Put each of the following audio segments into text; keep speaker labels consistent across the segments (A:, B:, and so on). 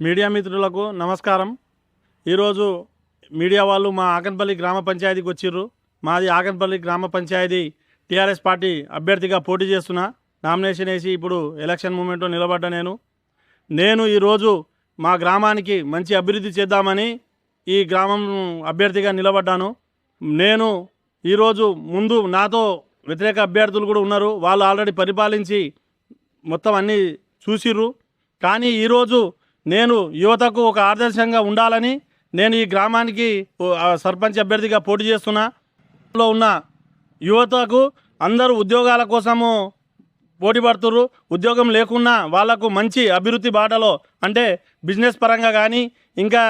A: Media మిత్రులకు నమస్కారం. ఈరోజు మీడియా వాళ్ళు మా ఆకన్పల్లి గ్రామ పంచాయతీకి వచ్చిర్రు. మాది ఆకన్పల్లి గ్రామ పంచాయతీ టీఆర్ఎస్ పార్టీ అభ్యర్థిగా పోటీ చేస్తున్నా నామినేషన్ వేసి ఇప్పుడు ఎలక్షన్ మూమెంట్లో నిలబడ్డా నేను. నేను ఈరోజు మా గ్రామానికి మంచి అభివృద్ధి చేద్దామని ఈ గ్రామం అభ్యర్థిగా నిలబడ్డాను. నేను ఈరోజు ముందు నాతో వ్యతిరేక అభ్యర్థులు కూడా ఉన్నారు. వాళ్ళు ఆల్రెడీ పరిపాలించి మొత్తం అన్నీ చూసిర్రు. కానీ ఈరోజు నేను యువతకు ఒక ఆదర్శంగా ఉండాలని నేను ఈ గ్రామానికి సర్పంచ్ అభ్యర్థిగా పోటీ చేస్తున్నా. లో ఉన్న యువతకు అందరూ ఉద్యోగాల కోసము పోటీ పడుతుర్రు. ఉద్యోగం లేకున్నా వాళ్ళకు మంచి అభివృద్ధి బాటలో అంటే బిజినెస్ పరంగా కానీ ఇంకా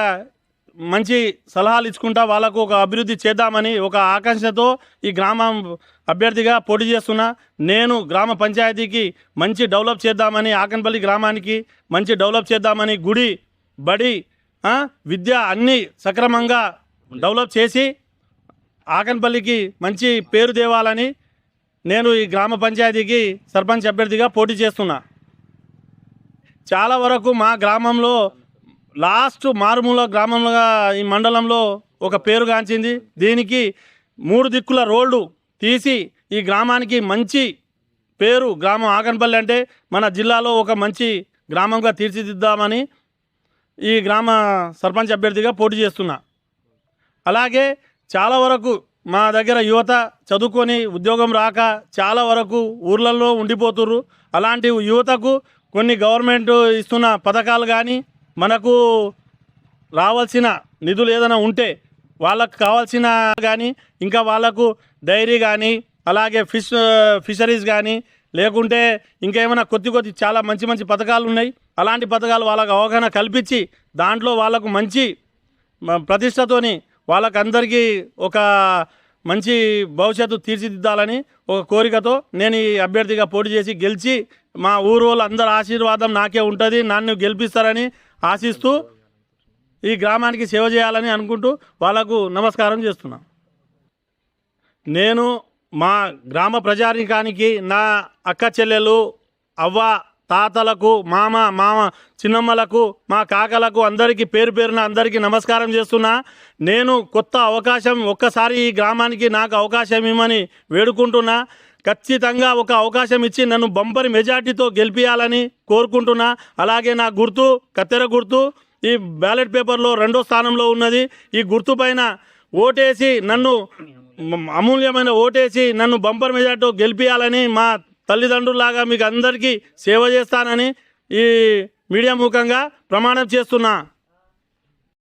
A: మంచి సలహాలు ఇచ్చుకుంటా వాళ్ళకు ఒక అభివృద్ధి చేద్దామని ఒక ఆకాంక్షతో ఈ గ్రామం అభ్యర్థిగా పోటీ చేస్తున్నా. నేను గ్రామ పంచాయతీకి మంచి డెవలప్ చేద్దామని ఆకన్పల్లి గ్రామానికి మంచి డెవలప్ చేద్దామని గుడి బడి విద్య అన్నీ సక్రమంగా డెవలప్ చేసి ఆకన్పల్లికి మంచి పేరు తేవాలని నేను ఈ గ్రామ పంచాయతీకి సర్పంచ్ అభ్యర్థిగా పోటీ చేస్తున్నా. చాలా వరకు మా గ్రామంలో లాస్ట్ మారుమూల గ్రామంగా ఈ మండలంలో ఒక పేరు గాంచింది. దీనికి మూడు దిక్కుల రోడ్డు తీసి ఈ గ్రామానికి మంచి పేరు గ్రామం ఆగన్పల్లి అంటే మన జిల్లాలో ఒక మంచి గ్రామంగా తీర్చిదిద్దామని ఈ గ్రామ సర్పంచ్ అభ్యర్థిగా పోటీ చేస్తున్నా. అలాగే చాలా వరకు మా దగ్గర యువత చదువుకొని ఉద్యోగం రాక చాలా వరకు ఊర్లలో ఉండిపోతుర్రు. అలాంటి యువతకు కొన్ని గవర్నమెంట్ ఇస్తున్న పథకాలు కానీ మనకు రావాల్సిన నిధులు ఏదైనా ఉంటే వాళ్ళకు కావాల్సిన కానీ ఇంకా వాళ్ళకు డైరీ కానీ అలాగే ఫిష్ ఫిషరీస్ కానీ లేకుంటే ఇంకేమైనా కొద్ది కొద్ది చాలా మంచి మంచి పథకాలు ఉన్నాయి. అలాంటి పథకాలు వాళ్ళకు అవగాహన కల్పించి దాంట్లో వాళ్ళకు మంచి ప్రతిష్టతోని వాళ్ళకందరికీ ఒక మంచి భవిష్యత్తు తీర్చిదిద్దాలని ఒక కోరికతో నేను ఈ అభ్యర్థిగా పోటీ చేసి గెలిచి మా ఊరు వాళ్ళు ఆశీర్వాదం నాకే ఉంటుంది నన్ను గెలిపిస్తారని ఆశిస్తూ ఈ గ్రామానికి సేవ చేయాలని అనుకుంటూ వాళ్ళకు నమస్కారం చేస్తున్నాను నేను మా గ్రామ ప్రజానికానికి నా అక్క చెల్లెలు అవ్వ తాతలకు మామ మామ చిన్నమ్మలకు మా కాకలకు అందరికీ పేరు పేరున అందరికీ నమస్కారం చేస్తున్నా. నేను కొత్త అవకాశం ఒక్కసారి ఈ గ్రామానికి నాకు అవకాశం ఇవ్వమని వేడుకుంటున్నా. ఖచ్చితంగా ఒక అవకాశం ఇచ్చి నన్ను బంపర్ మెజార్టీతో గెలిపించాలని కోరుకుంటున్నా. అలాగే నా గుర్తు కత్తెర గుర్తు ఈ బ్యాలెట్ పేపర్లో రెండో స్థానంలో ఉన్నది. ఈ గుర్తు పైన ఓటేసి నన్ను అమూల్యమైన ఓటేసి నన్ను బంపర్ మెజార్టీతో గెలిపించాలని మా తల్లిదండ్రులాగా మీకు అందరికీ సేవ చేస్తానని ఈ మీడియా ముఖంగా ప్రమాణం చేస్తున్నా.